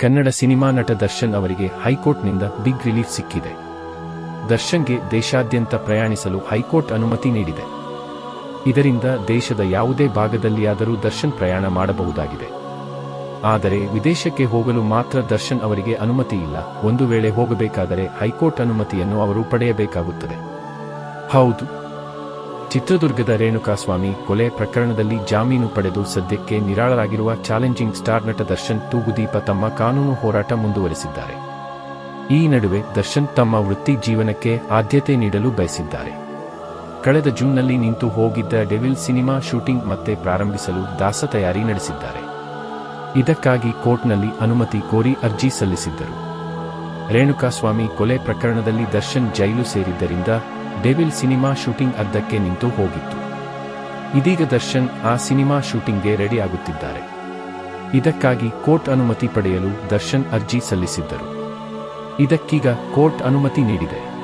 Kannada cinema ನಟ ದರ್ಶನ್ ಅವರಿಗೆ ಹೈಕೋರ್ಟ್ನಿಂದ big relief ಸಿಕ್ಕಿದೆ. ದರ್ಶನ್ಗೆ ದೇಶಾದ್ಯಂತ ಪ್ರಯಾಣಿಸಲು ಹೈಕೋರ್ಟ್ ಅನುಮತಿ ನೀಡಿದೆ. ಇದರಿಂದ ದೇಶದ ಯಾವುದೇ ಭಾಗದಲ್ಲಿಯಾದರೂ ದರ್ಶನ್ ಪ್ರಯಾಣ ಮಾಡಬಹುದಾಗಿದೆ. ಆದರೆ ವಿದೇಶಕ್ಕೆ ಹೋಗಲು ಮಾತ್ರ ದರ್ಶನ್ ಅವರಿಗೆ ಅನುಮತಿ ಇಲ್ಲ. ಒಂದು ವೇಳೆ ಹೋಗಬೇಕಾದರೆ ಹೈಕೋರ್ಟ್ ಅನುಮತಿಯನ್ನು ಅವರು ಪಡೆಯಬೇಕಾಗುತ್ತದೆ. ಹೌದು. ಚಿತ್ರದುರ್ಗದ ರೇಣುಕಾಸ್ವಾಮಿ ಕೊಲೆ ಪ್ರಕರಣದಲ್ಲಿ ಜಾಮೀನು ಪಡೆದು ಸದ್ಯಕ್ಕೆ ನಿರಾಳರಾಗಿರುವ ಚಾಲೆಂಜಿಂಗ್ ಸ್ಟಾರ್ ನಟ ದರ್ಶನ್ ತೂಗುದೀಪ ತಮ್ಮ ಕಾನೂನು ಹೋರಾಟ ಮುಂದುವರೆಸಿದ್ದಾರೆ. ಈ ನಡುವೆ ದರ್ಶನ್ ತಮ್ಮ ವೃತ್ತಿ ಜೀವನಕ್ಕೆ ಆದ್ಯತೆ ನೀಡಲು ಬಯಸಿದ್ದಾರೆ. ಕಳೆದ ಜೂನ್ನಲ್ಲಿ ನಿಂತು ಹೋಗಿದ್ದ ಡೆವಿಲ್ ಸಿನಿಮಾ ಶೂಟಿಂಗ್ ಮತ್ತೆ ಪ್ರಾರಂಭಿಸಲು ದಾಸ ತಯಾರಿ ನಡೆಸಿದ್ದಾರೆ. ಇದಕ್ಕಾಗಿ ಕೋರ್ಟ್ನಲ್ಲಿ ಅನುಮತಿ ಕೋರಿ ಅರ್ಜಿ ಸಲ್ಲಿಸಿದ್ದರು. ರೇಣುಕಾಸ್ವಾಮಿ ಕೊಲೆ ಪ್ರಕರಣದಲ್ಲಿ ದರ್ಶನ್ ಜೈಲು ಸೇರಿದ್ದರಿಂದ ಡೆವಿಲ್ ಸಿನಿಮಾ ಶೂಟಿಂಗ್ ಅರ್ಧಕ್ಕೆ ನಿಂತು ಹೋಗಿತ್ತು. ಇದೀಗ ದರ್ಶನ್ ಆ ಸಿನಿಮಾ ಶೂಟಿಂಗ್ಗೆ ರೆಡಿ ಆಗುತ್ತಿದ್ದಾರೆ. ಇದಕ್ಕಾಗಿ ಕೋರ್ಟ್ ಅನುಮತಿ ಪಡೆಯಲು ದರ್ಶನ್ ಅರ್ಜಿ ಸಲ್ಲಿಸಿದ್ದರು. ಇದಕ್ಕೀಗ ಕೋರ್ಟ್ ಅನುಮತಿ ನೀಡಿದೆ.